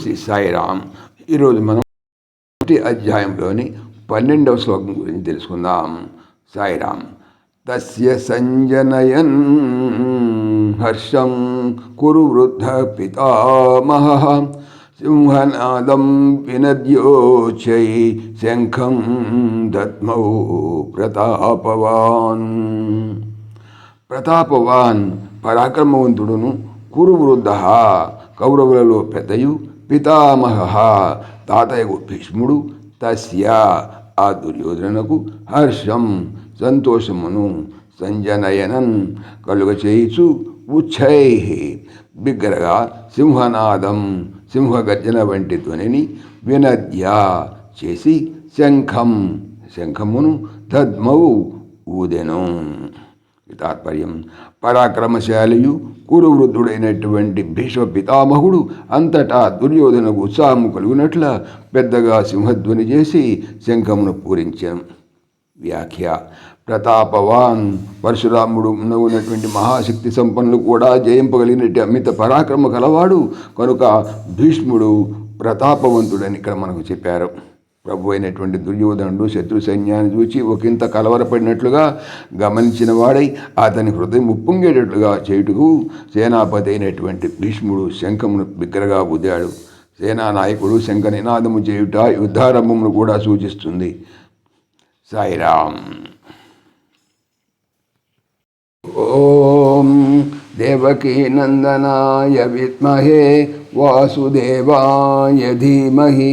శ్రీ సాయిరామ్. ఈరోజు మనం మొదటి అధ్యాయంలోని పన్నెండవ శ్లోకం గురించి తెలుసుకుందాం. సాయిరామ్ తస్య సంజనయన్ హర్షం కురు వృద్ధ పితామహ సింహనాదం వినద్యోచై శంఖం దత్మౌ ప్రతాపవాన్. ప్రతాపవాన్ పరాక్రమవంతుడును కురువృద్ధ కౌరవులలో పెద్దయు పితామహ తాతయ్యకు భీష్ముడు తస్య ఆ దుర్యోధనకు హర్షం సంతోషమును సంజనయనన్ కలుగ చేయిచు ఉచ్చై. బిగ్గరగా సింహనాదం సింహగర్జన వంటి ధ్వనిని వినద్య చేసి శంఖం శంఖమును దద్మవు ఊదెను. తాత్పర్యం. పరాక్రమశాలియు కురువృద్ధుడైనటువంటి భీష్మ పితామహుడు అంతటా దుర్యోధనకు ఉత్సాహము కలుగునట్ల పెద్దగా సింహధ్వని చేసి శంఖమును పూరించాను. వ్యాఖ్య ప్రతాపవాన్ పరశురాముడు ఉన్నటువంటి మహాశక్తి సంపన్నులు కూడా జయింపగలిగినట్టు అమిత పరాక్రమ కలవాడు కనుక భీష్ముడు ప్రతాపవంతుడని ఇక్కడ మనకు చెప్పారు. ప్రభు అయినటువంటి దుర్యోధనుడు శత్రు సైన్యాన్ని చూచి ఒకంత కలవరపడినట్లుగా గమనించిన వాడై అతని హృదయం ఉప్పొంగేటట్లుగా చేయుటకు సేనాపతి అయినటువంటి భీష్ముడు శంఖమును బిగ్గరగా ఊదాడు. సేనా నాయకుడు శంఖ నినాదము చేయుట యుద్ధారంభమును కూడా సూచిస్తుంది. సాయిరామ్ ఓం దేవకీ నందనాయ విద్మహే వాసుదేవాయ ధీమహి